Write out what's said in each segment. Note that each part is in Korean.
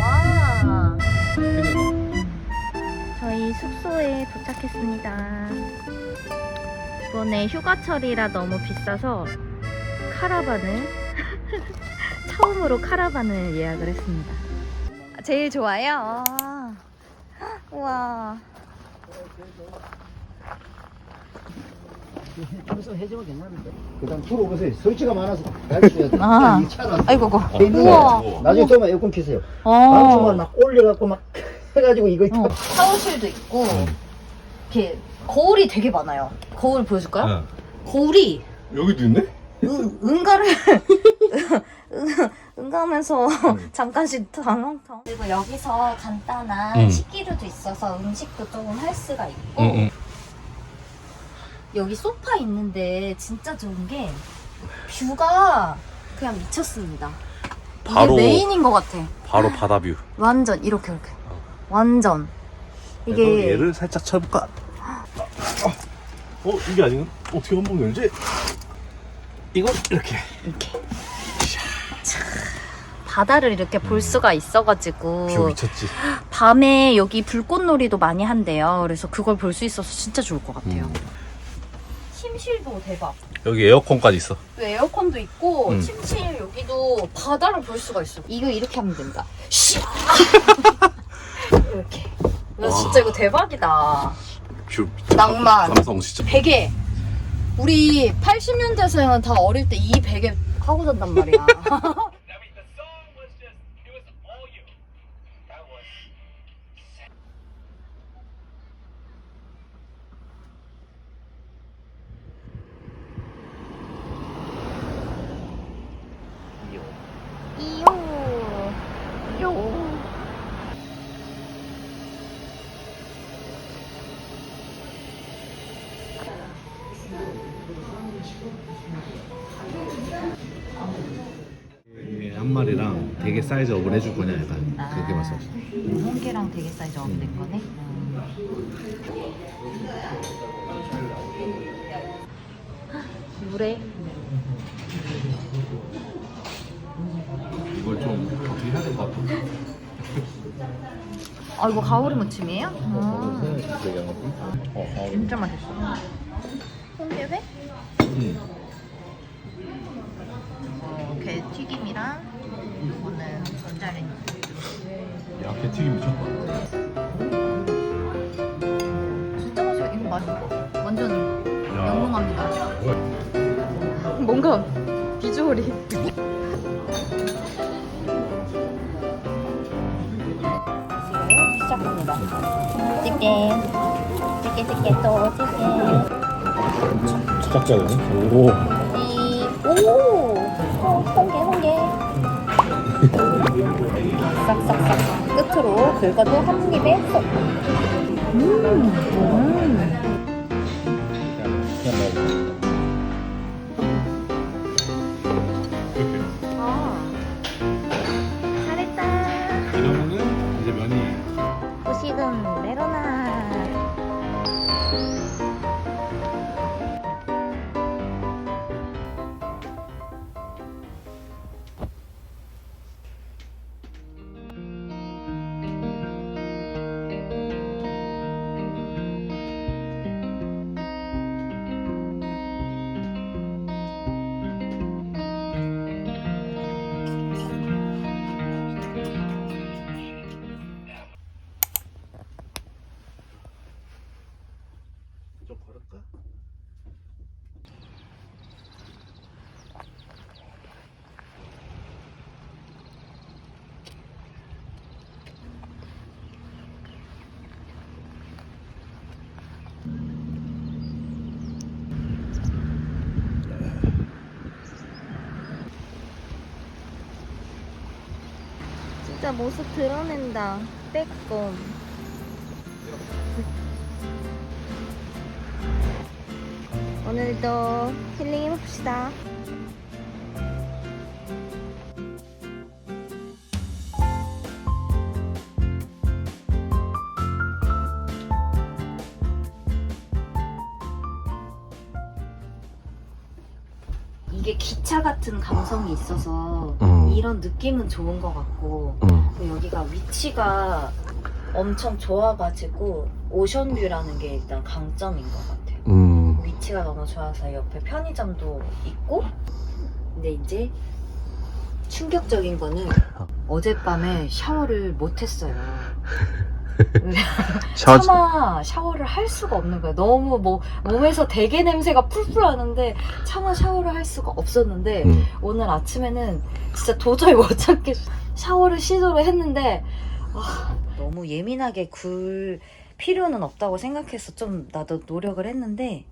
와. 저희 숙소에 도착했습니다. 이번에 휴가철이라 너무 비싸서 카라반을 처음으로 카라반을 예약을 했습니다. 제일 좋아요. 괜찮은데. 그다음 들어오세요. 설치가 많아서 날씨가 아. 이 차가 아이고, 고 우와. 우와. 나중에 좀만 에어컨 키세요. 어. 방충망 막 올려갖고 막 해가지고 이거 어. 샤워실도 있고 이렇게 거울이 되게 많아요. 거울 보여줄까요? 거울이 여기도 있네? 응, 응가를 응- 응가하면서 잠깐씩 당황당 그리고 여기서 간단한 응. 식기류도 있어서 음식도 조금 할 수가 있고 응, 응. 여기 소파 있는데 진짜 좋은 게 뷰가 그냥 미쳤습니다 바로- 이게 메인인 것 같아 바로 바다 뷰. 완전 이렇게 이렇게 완전 그래서 이게 얘를 살짝 쳐볼까? 어 이게 아니면 어떻게 한 번 열지? 이거 이렇게. 이렇게 바다를 이렇게 볼 수가 있어가지고 뷰 미쳤지. 밤에 여기 불꽃놀이도 많이 한대요. 그래서 그걸 볼 수 있어서 진짜 좋을 것 같아요. 음. 침실도 대박. 여기 에어컨까지 있어. 또 에어컨도 있고 음. 침실 여기도 바다를 볼 수가 있어. 이거 이렇게 하면 된다. 씨. 이렇게. 나 진짜 이거 대박이다. 뷰 미쳤다. 낭만. 감성 진짜. 베개. 우리 80년대 생은 다 어릴 때 이 베개 하고 잔단 말이야. 사이즈 업을 해줄 거냐 약간 그렇게 말씀하셨어. 홍게랑 되게 사이즈 업된 거네. 물에 이걸 좀 어떻게 해야 될 것 같아? 아 이거 가오리 무침이에요? 아, 한 것. 어, 어. 진짜 맛있어. 홍게회? 음. 어, 게 튀김이랑 이거는 전자레인지. 야, 개튀김 미쳤다. 진짜 맛있어. 이거 맛있어. 완전 야. 영롱합니다. 뭔가 비주얼이. 시작합니다. 찌개, 찌개, 찌개 또 찌개. 짝짝이네. 오. 이, 오, 어, 홍게, 홍게. 싹싹싹 끝으로 긁어도 한 입에 쏙. 음, 음. 아, 잘했다. 이러면은 이제 면이 좀 걸을까? 진짜 모습 드러낸다. 빼꼼. 오늘도 힐링 해봅시다. 이게 기차 같은 감성이 있어서 음. 이런 느낌은 좋은 것 같고 응. 그 여기가 위치가 엄청 좋아가지고 오션뷰라는 게 일단 강점인 것 같아요. 음. 위 위치가 너무 좋아서 옆에 편의점도 있고 근데 이제 충격적인 거는 어젯밤에 샤워를 못 했어요. 차마 샤워를 할 수가 없는 거예요. 너무 뭐 몸에서 대게 냄새가 풀풀 나는데 차마 샤워를 할 수가 없었는데 음. 오늘 아침에는 진짜 도저히 못 참겠어. 샤워를 시도를 했는데 아, 너무 예민하게 굴 필요는 없다고 생각해서 좀 나도 노력을 했는데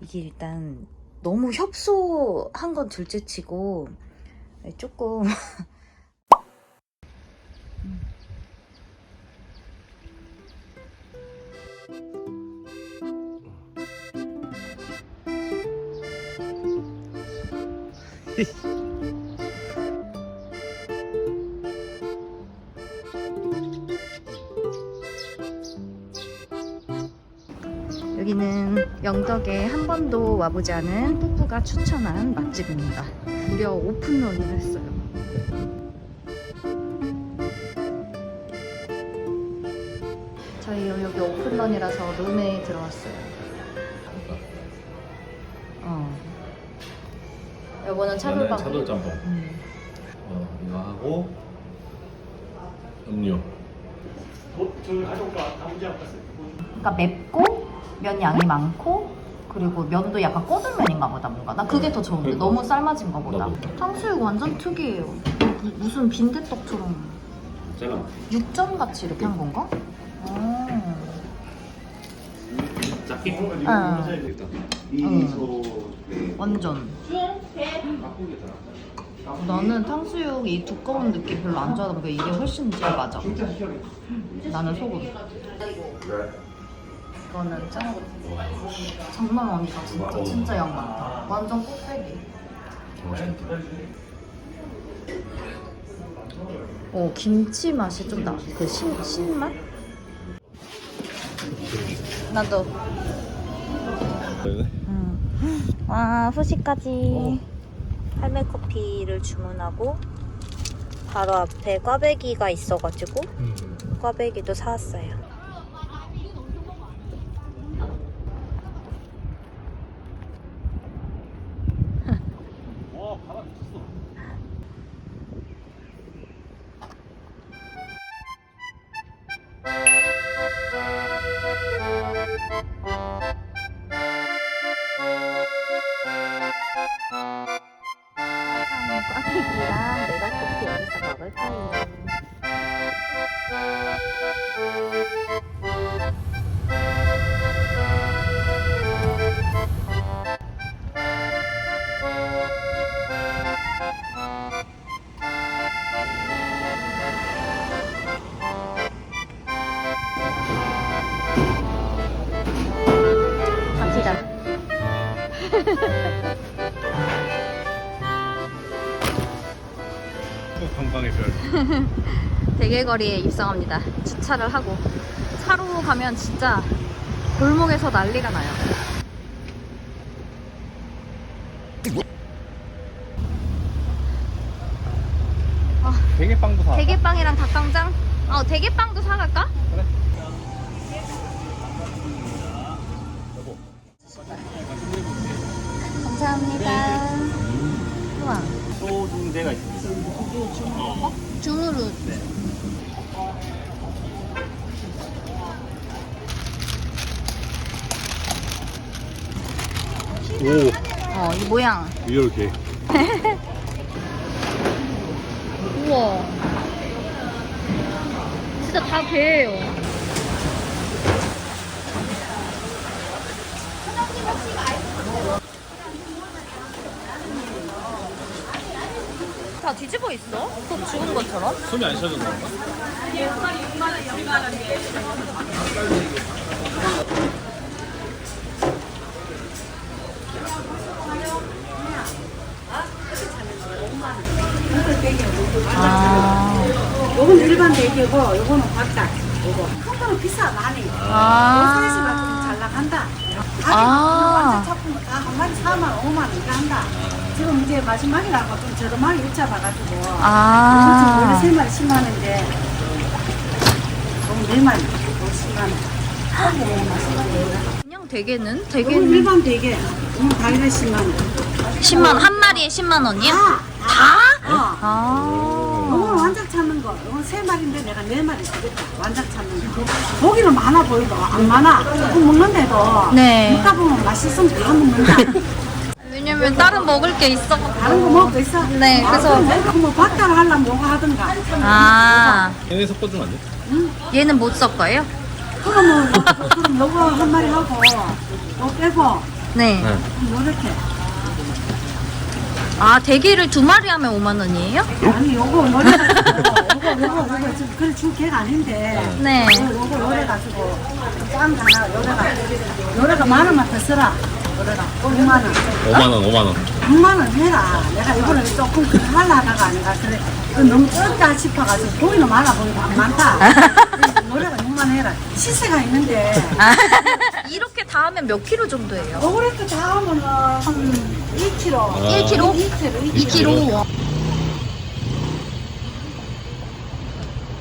이게 일단 너무 협소한 건 둘째치고 조금 영덕에 한 번도 와보지 않은 푸푸가 추천한 맛집입니다. 무려 오픈런을 했어요. 저희 여기 오픈런이라서 룸에 들어왔어요. 어. 여보는 차돌박. 차돌짬뽕. 음. 어, 이거 하고 음료. 그러니까 맵고 면 양이 많고 그리고 면도 약간 꼬들면인가 보다 뭔가 나 그게 더 좋은데 그러니까. 너무 삶아진 거 보다 나도. 탕수육 완전 특이해요 무- 무슨 빈대떡처럼 제가 육전 같이 이렇게 한 건가? 어. 짝기. 응. 미소 네. 완전 나는 탕수육 이 두꺼운 느낌 별로 안 좋아하다 보니까 이게 훨씬 제일 맞아 나는 소금 이거는 짱구 장난 아니다 진짜 진짜 양 많다 완전 꼭대기 어 김치 맛이 좀 나. 그 신, 신맛? 나도. 음. 와 후식까지. 할매 커피를 주문하고 바로 앞에 꽈배기가 있어가지고 꽈배기도 사왔어요. 꽈배기랑 메가 커피 여기서 먹을 거예요. 관광의 별. 대게거리에 입성합니다. 주차를 하고 차로 가면 진짜 골목에서 난리가 나요. 대게빵도 사. 대게빵이랑 닭강정? 어, 대게빵도 사갈까? 그래. 중으로. 오, 어, 이 모양. 이렇게. 우와. 진짜 다 배예요. 다 뒤집어 있어? 또 죽은 것처럼? 숨이 안 쉬어졌나 봐. 아. 요건 일반 대게고 요거는 박닭 요거 큰 거는 비싸 많이 요 사이즈가 아. 좀잘 나간다 아. 완전 작품 다 한 마리 4만 5만 원 이렇게 한다 지금 이제 마지막이라고 좀 저렴하게 일잡아가지고 솔직히 아. 원래 세 마리 10만 원인데 너무 네 마리 50만 원 맛있는 그냥 대게는 대게는 일반 대게. 이건 다이래 10만 원. 10만 원, 한 마리에 10만 원이요? 다. 다? 어. 아. 이건 완작 찾는 거. 이건 세 마리인데 내가 네 마리 주겠다. 완작 찾는 거. 고기는 많아 보이도 안 많아. 조금 먹는데도. 네. 먹다 보면 맛있으면 다 먹는다. 왜냐면 다른 먹을 게 있어. 다른 거 먹고 있어? 네, 그래서- 내가 뭐 박달 하려면 뭐가 하든가. 아. 얘네 섞어주면 안 돼? 얘는 못 섞어요? 그러면 그럼 요거 한 마리 하고 요 빼고 네. 요렇게 아, 대게를 두 마리 하면 5만 원이에요? 아니 요거 요래 가지고 요거 요거 요거 지금 그래 줄 개가 아닌데 네. 요거 요거 요래 가지고 짠 하나 요래가 요래가 만 원만 더 써라 요래가 6만 원. 5만 원 5만 원. 6만 원 해라. 내가 이거를 조금 그래 하려 하다가 아닌가. 그래. 그 너무 적다 싶어가지고 고기는 많아 보이고 안 많다. 노래가 6만 원 해라. 시세가 있는데. 이렇게 다 하면 몇 킬로 정도예요? 오그레트 다 하면은 한 1kg 1kg? 2kg 2kg.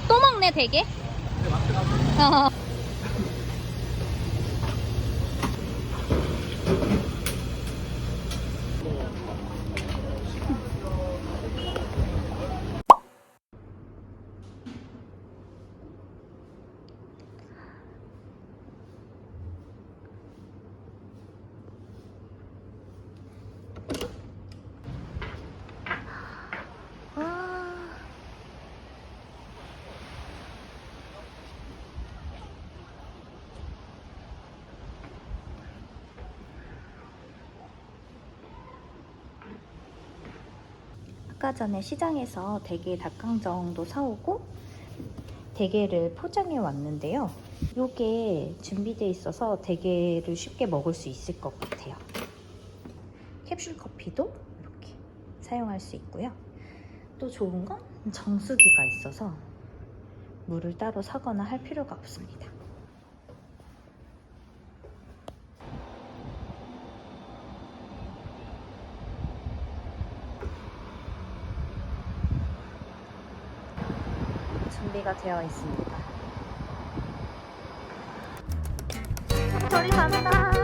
또 먹네, 대게? 아까 전에 시장에서 대게 닭강정도 사오고 대게를 포장해 왔는데요. 요게 준비되어 있어서 대게를 쉽게 먹을 수 있을 것 같아요. 캡슐 커피도 이렇게 사용할 수 있고요. 또 좋은 건 정수기가 있어서 물을 따로 사거나 할 필요가 없습니다. 준비가 되어 있습니다. 저리 간다.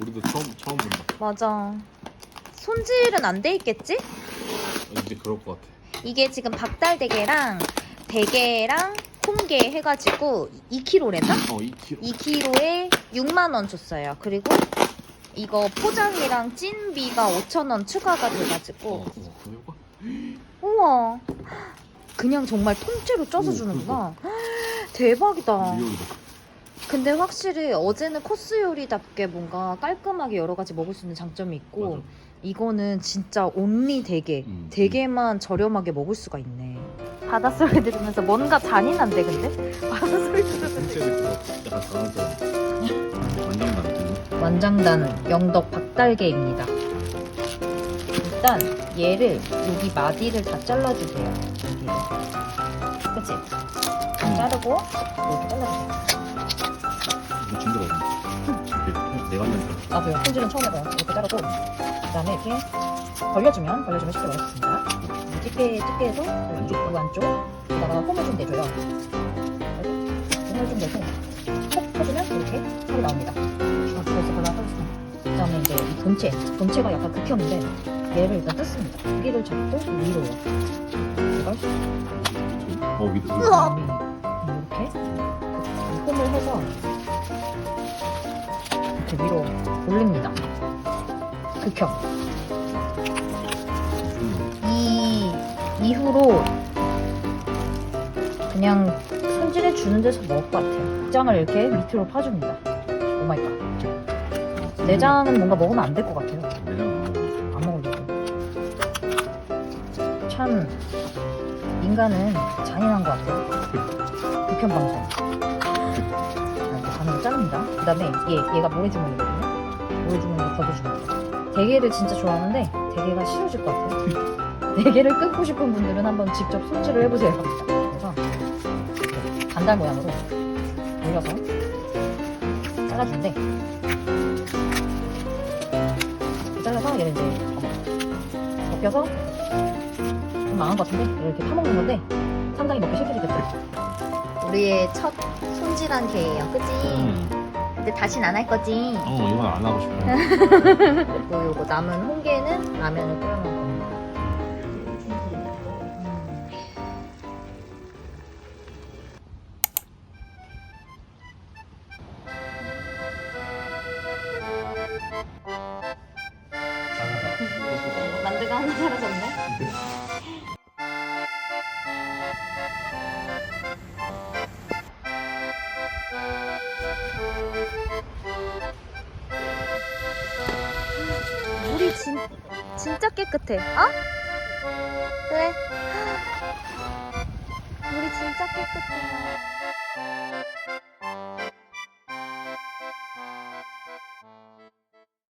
우리도 처음 처음 본다 맞아. 손질은 안 돼 있겠지? 이제 그럴 것 같아 이게 지금 박달 대게랑 대게랑 홍게 해가지고 2kg랬나? 어 2kg 2kg에 6만 원 줬어요. 그리고 이거 포장이랑 찐비가 5천 원 추가가 어, 돼가지고 어 이거 우와 그냥 정말 통째로 쪄서 오, 주는구나. 대박이다. 리얼이다 근데 확실히 어제는 코스 요리답게 뭔가 깔끔하게 여러 가지 먹을 수 있는 장점이 있고 맞아. 이거는 진짜 온리 대게 음. 대게만 저렴하게 먹을 수가 있네. 바닷소리 들으면서 뭔가 잔인한데 근데 바닷소리 들으면서 그거 약간 사람 완전 많거든 완장단 영덕 박달개입니다. 일단 얘를 여기 마디를 다 잘라주세요. 여기를. 그치? 다 자르고 이렇게 잘라주세요. 내가 한다니까 나도요. 손질은 처음 해봐요. 이렇게 자르고 그 다음에 이렇게 벌려주면 벌려주면 쉽게 먹었습니다. 집게 집게에서 안쪽. 그 안쪽에다가 홈을 좀 내줘요. 홈을 좀 내고 콕 해주면 이렇게 살이 나옵니다. 아, 그래서 발라하겠습니다. 그다음에 이제 이 본체, 본체가 약간 긁혔는데 얘를 일단 뜯습니다. 여기를 잡고 위로 이걸 어 위도 이렇게 홈을 해서 이렇게 위로 올립니다. 극혐. 이 이후로 그냥 손 손질해 주는 데서 먹을 것 같아요. 내장을 이렇게 밑으로 파줍니다. 오 마이 갓. 내장은 뭔가 먹으면 안 될 것 같아요. 안 먹으려고. 참 인간은 잔인한 것 같아요. 극혐 방송. 자, 이제 반으로 자릅니다. 그 다음에 얘, 얘가 모래주머니거든요. 모래주머니를 걷어주는 거예요. 대게를 진짜 좋아하는데 대게가 싫어질 것 같아요. 대게를 끊고 싶은 분들은 한번 직접 손질을 해보세요. 그래서 이렇게 반달 모양으로 돌려서 잘라준대. 잘라서 얘를 이제 벗겨서 좀 망한 것 같은데 이렇게 파먹는 건데 상당히 먹기 싫겠죠. 우리의 첫 손질한 게예요, 그치? 근데 다신 안 할 거지? 어 이건 안 하고 싶어 그리고 요거 남은 홍게는 라면을 끓여 먹을 깨끗해. 어? 왜? 물이 진짜 깨끗해.